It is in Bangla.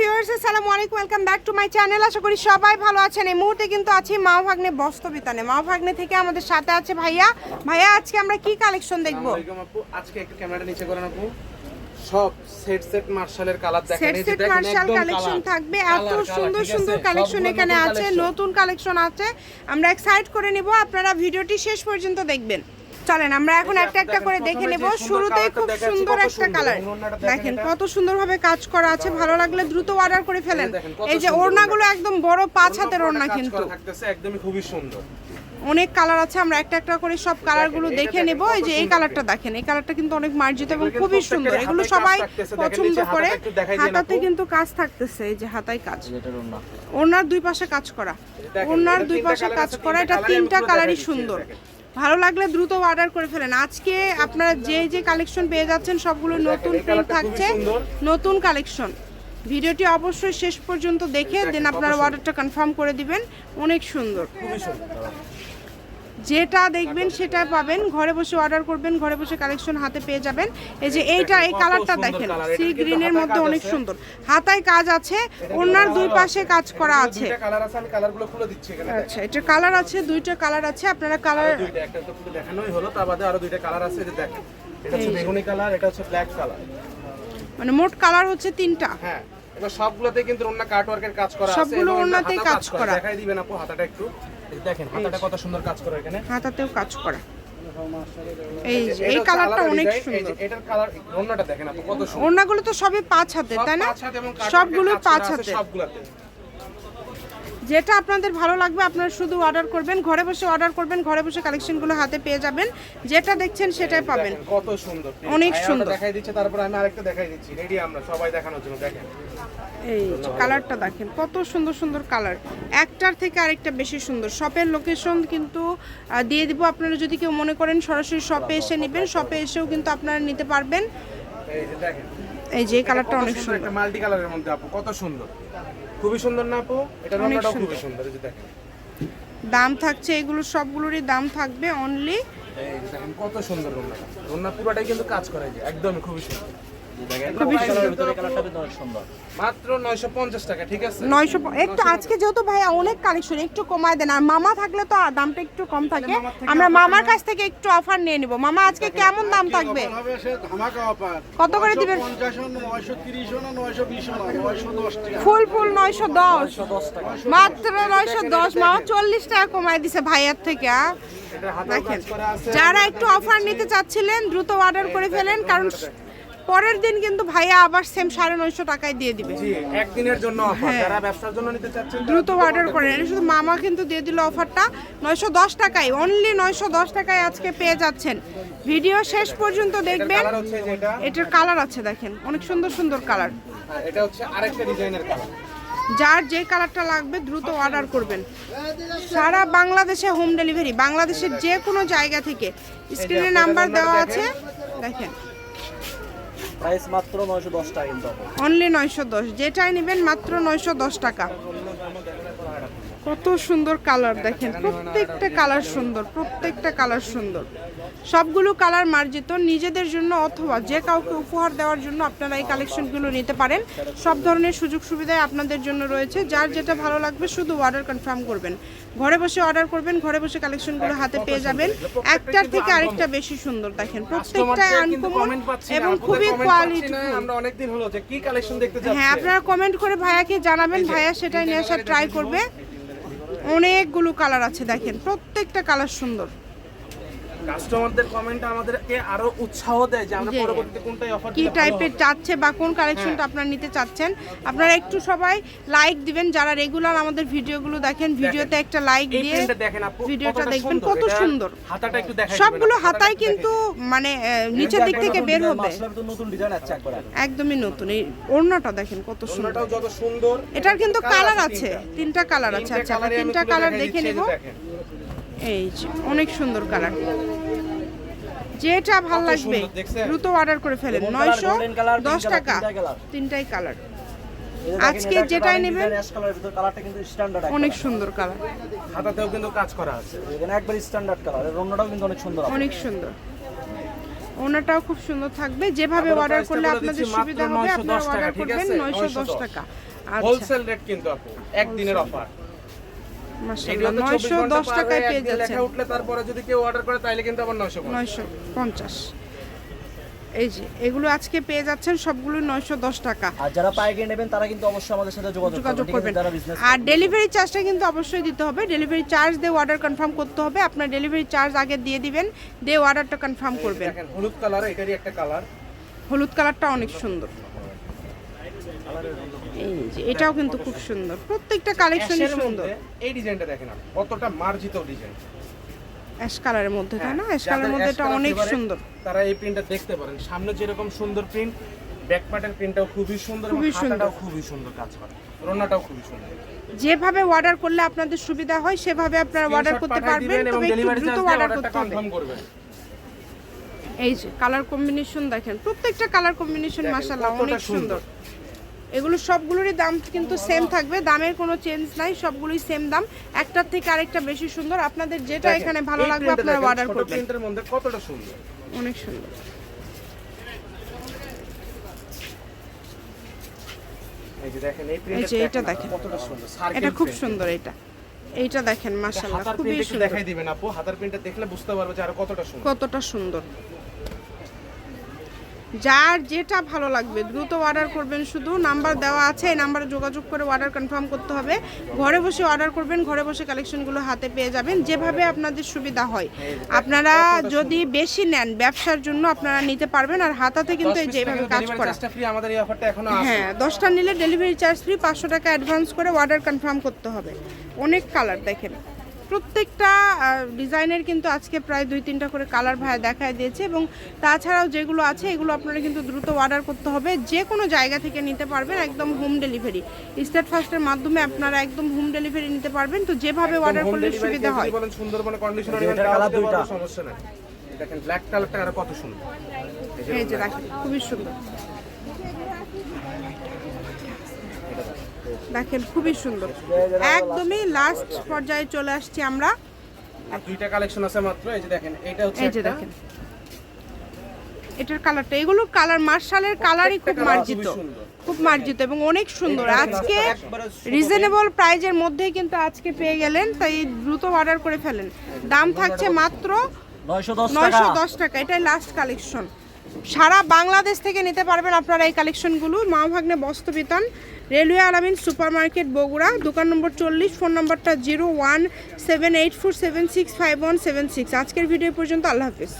ভিউয়ার্স আসসালামু আলাইকুম welcome back to my channel আশা করি সবাই ভালো আছেন। এই মুহূর্তে কিন্তু আছি মা ভাগ্নে বস্তবিতানে মা ভাগ্নে থেকে আমাদের সাথে আছে ভাইয়া। ভাইয়া আজকে আমরা কি কালেকশন দেখব? আজকে একটু ক্যামেরাটা নিচে করেন আপু সব সেট সেট মার্শালের কালার দেখেন। সেট সেট মার্শাল কালেকশন থাকবে। এত সুন্দর সুন্দর কালেকশন এখানে আছে নতুন কালেকশন আছে। আমরা এক্সাইট করে নিব। আপনারা ভিডিওটি শেষ পর্যন্ত দেখবেন। চলেন আমরা এখন একটা একটা করে দেখে নেব। শুরুতেই খুব সুন্দর একটা কালার। দেখেন। কত সুন্দরভাবে কাজ করা আছে। ভালো লাগলে দ্রুত অর্ডার করে ফেলেন। এই যে ওড়নাগুলো একদম বড় পাঁচ হাতের ওড়না কিন্তু। একদমই খুবই সুন্দর। অনেক কালার আছে আমরা একটা একটা করে সব কালারগুলো দেখে নেব। এই যে এই কালারটা দেখেন। এই কালারটা কিন্তু অনেক মার্জিত এবং খুবই সুন্দর। এগুলো সবাই পছন্দ করে। হাতাতে কিন্তু কাজ থাকতেছে এই যে হাতায় কাজ। ওনার দুই পাশে কাজ করা। ওনার দুই পাশে কাজ করা এটা তিনটা কালারই সুন্দর। ভালো লাগলে দ্রুত অর্ডার করে ফেলেন। আজকে আপনারা যে যে কালেকশন পেয়ে যাচ্ছেন সবগুলো নতুন প্রিন্ট থাকছে। নতুন কালেকশন ভিডিওটি অবশ্যই শেষ পর্যন্ত দেখে দেন আপনারা অর্ডারটা কনফার্ম করে দিবেন। অনেক সুন্দর। যেটা দেখবেন সেটা পাবেন। ঘরে বসে অর্ডার করবেন ঘরে বসে কালেকশন হাতে পেয়ে যাবেন। এই যে এইটা এই কালারটা দেখেন এটা সি গ্রিনের মধ্যে অনেক সুন্দর। হাতায় কাজ আছে ওনার দুই পাশে কাজ করা আছে। আচ্ছা এটা কালার আছে দুইটা কালার আছে আপনারা কালার দুইটা একটা তো দেখানোই হলো তার বাদে আরও দুইটা কালার আছে যে দেখেন। এটা হচ্ছে বেগুনি কালার এটা হচ্ছে ব্ল্যাক কালার মানে মোট কালার হচ্ছে তিনটা। হ্যাঁ এবার সবগুলোতে কিন্তু ওন্না কাট ওয়ার্কের কাজ করা আছে সবগুলো এবং ওড়নাতেই কাজ করা। দেখাই দিবেন আপু হাতাটা একটু। দেখেন হাতাটা কত সুন্দর কাজ করা এখানে। হাতাতেও কাজ করা। এই এই কালারটা অনেক সুন্দর। এটার কালার ওন্নাটা দেখেন আপু কত সুন্দর। ওড়নাগুলো তো সবই পাঁচ হাতে তাই না? সবগুলো পাঁচ হাতে সবগুলাতে। যেটা আপনাদের ভালো লাগবে আপনারা শুধু অর্ডার করবেন ঘরে বসে অর্ডার করবেন ঘরে বসে কালেকশনগুলো হাতে পেয়ে যাবেন। যেটা দেখছেন সেটাই পাবেন। কত সুন্দর অনেক সুন্দর। দেখাই দিচ্ছে তারপর আমি আরেকটা দেখাই দিচ্ছি। রেডি আমরা সবাই দেখানোর জন্য দেখেন। এই কালারটা দেখেন কত সুন্দর সুন্দর কালার একটার থেকে আরেকটা বেশি সুন্দর। শপের লোকেশন কিন্তু দিয়ে দিব। আপনারা যদি কেউ মনে করেন সরাসরি শপে এসে নেবেন শপে এসেও কিন্তু আপনারা নিতে পারবেন। এই যে দেখেন এই যে কালারটা অনেক সুন্দর একটা মাল্টি কালারের মধ্যে আপু কত সুন্দর। খুবই সুন্দর না আপু? এটা সুন্দর। খুবই সুন্দর এই যে দেখেন। দাম থাকছে এগুলো সবগুলোরই দাম থাকবে অনলি কত সুন্দর রংটা। রংটা পুরোটাই কিন্তু কাজ করা যায় একদমই খুবই সুন্দর। দেখেন খুবই এটা সুন্দর। ভিতরে কালারটা কিন্তু অনেক সুন্দর। মাত্র 950 টাকা ঠিক আছে? নয়শো একটু আজকে যেহেতু ভাইয়া অনেক কালেকশন একটু কমায় দেন আর মামা থাকলে তো দামটা একটু কম থাকে। মামার আমরা মামার কাছ থেকে একটু অফার নিয়ে নিব। মামা আজকে কেমন দাম থাকবে? হবে সে ধামাকা অফার কত করে দিবেন? ফুল ফুল নয়শো দশ। মাত্র নয়শো দশ মামা চল্লিশ টাকা কমায় দিছে ভাইয়ার থেকে যারা একটু অফার নিতে চাচ্ছিলেন দ্রুত অর্ডার করে ফেলেন কারণ পরের দিন কিন্তু ভাইয়া আবার সেম সাড়ে নয়শো টাকায় দিয়ে দিবে। জি একদিনের জন্য অফার হ্যাঁ। যারা ব্যবসার জন্য নিতে চাচ্ছেন দ্রুত অর্ডার করেন। এটা শুধু মামা কিন্তু দিয়ে দিল অফারটা নয়শো দশ টাকায় অনলি নয়শো দশ টাকায় আজকে পেয়ে যাচ্ছেন। ভিডিও শেষ পর্যন্ত দেখবেন। এটার কালার আছে দেখেন। অনেক সুন্দর সুন্দর কালার এটা হচ্ছে আরেকটা ডিজাইনের কালার যার যে কালারটা লাগবে দ্রুত অর্ডার করবেন। সারা বাংলাদেশে হোম ডেলিভারি বাংলাদেশের যে কোনো জায়গা থেকে। স্ক্রিনে নাম্বার দেওয়া আছে। দেখেন। প্রাইস মাত্র নয়শো দশ টাকা কিন্তু। অনলি নয়শো দশ। যেটাই নেবেন মাত্র নয়শো দশ টাকা। কত সুন্দর কালার দেখেন প্রত্যেকটা কালার সুন্দর প্রত্যেকটা কালার সুন্দর। সবগুলো কালার মার্জিত নিজেদের জন্য অথবা যে কাউকে উপহার দেওয়ার জন্য আপনারা এই কালেকশনগুলো নিতে পারেন। সব ধরনের সুযোগ সুবিধাই আপনাদের জন্য রয়েছে। যার যেটা ভালো লাগবে শুধু অর্ডার কনফার্ম করবেন। ঘরে বসে অর্ডার করবেন ঘরে বসে কালেকশনগুলো হাতে পেয়ে যাবেন। একটার থেকে আরেকটা বেশি সুন্দর দেখেন। প্রত্যেকটা আনকমন কমেন্ট এবং খুবই কোয়ালিটি আমরা অনেকদিন হলো যে কি কালেকশন দেখতে হ্যাঁ আপনারা কমেন্ট করে ভাইয়াকে জানাবেন ভাইয়া সেটাই নিয়ে আসার ট্রাই করবে। অনেকগুলো কালার আছে দেখেন প্রত্যেকটা কালার সুন্দর। কাস্টমারদের কমেন্ট আমাদেরকে আরও উৎসাহ দেয় যে আমরা পরবর্তীতে কোনটাই অফার কি টাইপের চাচ্ছে বা কোন কালেকশনটা আপনারা নিতে চাচ্ছেন? আপনারা একটু সবাই লাইক দিবেন। যারা রেগুলার আমাদের ভিডিওগুলো দেখেন ভিডিওতে একটা লাইক দিয়ে দেখেন ভিডিওটা দেখবেন কত সুন্দর। হাতাটা একটু দেখাই সবগুলো হাতায় কিন্তু মানে নিচের দিক থেকে বের হবে। নতুন ডিজাইন আছে একদমই নতুন। এই ওড়নাটা দেখেন কত সুন্দর। যত সুন্দর এটার কিন্তু কালার আছে তিনটা। কালার আছে। আচ্ছা তিনটা কালার দেখে নেব। এই অনেক সুন্দর কালার যেটা ভালো লাগবে দ্রুত অর্ডার করে ফেলেন। নয়শো দশ টাকা। তিনটাই কালার। আজকে যেটাই নেবেন- অনেক সুন্দর কালার হাতাতেও কিন্তু কাজ করা আছে। এখানে একবার স্ট্যান্ডার্ড কালারের রংটাও কিন্তু অনেক সুন্দর। অনেক সুন্দর। ওনাটাও খুব সুন্দর থাকবে। যেভাবে অর্ডার করলে আপনাদের সুবিধা হবে আপনারা টাকা, অর্ডার ঠিক করবেন আছে? 910 910 টাকা। আচ্ছা। হোলসেল রেট কিন্তু আপু একদিনের অফার মাশাআল্লাহ ভিডিওতে 24 910 টাকায় পেয়ে একদিন যাচ্ছেন। লেখা উঠলে তারপরে যদি কেউ অর্ডার করে তাইলে কিন্তু আবার 900 পড়বে। 950 এই যে এগুলো আজকে পেয়ে যাচ্ছেন সবগুলো 910 টাকা। আর যারা পাইকারি নেবেন তারা কিন্তু অবশ্যই আমাদের সাথে যোগাযোগ করবেন। আর ডেলিভারি চার্জটা কিন্তু অবশ্যই দিতে হবে। ডেলিভারি চার্জ দিয়ে অর্ডার কনফার্ম করতে হবে। আপনার ডেলিভারি চার্জ আগে দিয়ে দিবেন দিয়ে অর্ডারটা কনফার্ম করবেন। হলুদ কালার এটারই একটা কালার হলুদ কালারটা অনেক সুন্দর। এই যে এটাও কিন্তু খুব সুন্দর। প্রত্যেকটা কালেকশনই সুন্দর। এই ডিজাইনটা দেখেন কতটা মার্জিত ডিজাইন। অ্যাশ কালারের মধ্যে তাই না? অ্যাশ কালারের মধ্যে এটা অনেক সুন্দর। তারা এই প্রিন্টটা দেখতে পারেন। সামনে যেরকম সুন্দর প্রিন্ট ব্যাক পার্টের প্রিন্টটাও খুবই সুন্দর এবং খুবই সুন্দর। হাতাটাও খুবই সুন্দর কাজ করে। রোনাটাও খুবই সুন্দর। যেভাবে অর্ডার করলে আপনাদের সুবিধা হয় সেভাবে আপনারা অর্ডার করতে পারবেন এবং তবে একটু ডেলিভারি দ্রুত অর্ডার করতে হবে। এই যে কালার কম্বিনেশন দেখেন। প্রত্যেকটা কালার কম্বিনেশন মাশাআল্লাহ অনেক সুন্দর। এগুলো সবগুলোরই দাম কিন্তু সেম থাকবে দামের কোনো চেঞ্জ নাই সবগুলোই সেম দাম। একটার থেকে আরেকটা বেশি সুন্দর। আপনাদের যেটা এখানে ভালো লাগবে আপনারা অর্ডার করবেন। কতটা সুন্দর। অনেক সুন্দর। এটা দেখেন। এটা খুব সুন্দর এটা। এইটা দেখেন মাশাআল্লাহ খুবই সুন্দর। দেখাই দিবেন আপু হাতার প্রিন্টটা দেখলে বুঝতে পারবে যে আরও কতটা সুন্দর। কতটা সুন্দর। যার যেটা ভালো লাগবে দ্রুত অর্ডার করবেন শুধু নাম্বার দেওয়া আছে এই নাম্বারে যোগাযোগ করে অর্ডার কনফার্ম করতে হবে। ঘরে বসে অর্ডার করবেন ঘরে বসে কালেকশনগুলো হাতে পেয়ে যাবেন যেভাবে আপনাদের সুবিধা হয়। আপনারা যদি বেশি নেন ব্যবসার জন্য আপনারা নিতে পারবেন আর হাতাতে কিন্তু এই যেভাবে কাজ করা। হ্যাঁ দশটা নিলে ডেলিভারি চার্জ ফ্রি পাঁচশো টাকা অ্যাডভান্স করে অর্ডার কনফার্ম করতে হবে। অনেক কালার দেখেন। প্রত্যেকটা ডিজাইনের কিন্তু আজকে প্রায় দুই তিনটা করে কালার ভাইয়া দেখায় দিয়েছে এবং তাছাড়াও যেগুলো আছে এগুলো আপনারা কিন্তু দ্রুত অর্ডার করতে হবে। যে কোনো জায়গা থেকে নিতে পারবেন একদম হোম ডেলিভারি স্টেট ফার্স্টের মাধ্যমে আপনারা একদম হোম ডেলিভারি নিতে পারবেন। তো যেভাবে অর্ডার করলে সুবিধা হয়। সুন্দরবনে কন্ডিশনার। সমস্যা নাই। দেখেন ব্ল্যাক কালারটা আরও কত সুন্দর। এই এই যে দেখেন খুবই সুন্দর। দেখেন খুবই সুন্দর। একদমই লাস্ট পর্যায়ে চলে আসছি আমরা। আর দুইটা কালেকশন আছে মাত্র এই যে দেখেন এটা হচ্ছে এই যে দেখেন এটার কালারটা এগুলো কালার মার্শালের কালারই খুব মার্জিত খুব মার্জিত এবং অনেক সুন্দর। আজকে রিজনেবল প্রাইজের মধ্যেই কিন্তু আজকে পেয়ে গেলেন তাই দ্রুত অর্ডার করে ফেলেন। দাম থাকছে মাত্র নয়শো দশ টাকা। এটাই লাস্ট কালেকশন সারা বাংলাদেশ থেকে নিতে পারবেন আপনারা এই কালেকশনগুলো। Ma Bhagne Bastrabitan railway Alamin super market Bogura, দোকান নম্বর চল্লিশ, ফোন নম্বরটা zero one seven eight four seven six five one seven six. আজকের ভিডিও পর্যন্ত আল্লাহ হাফিজ।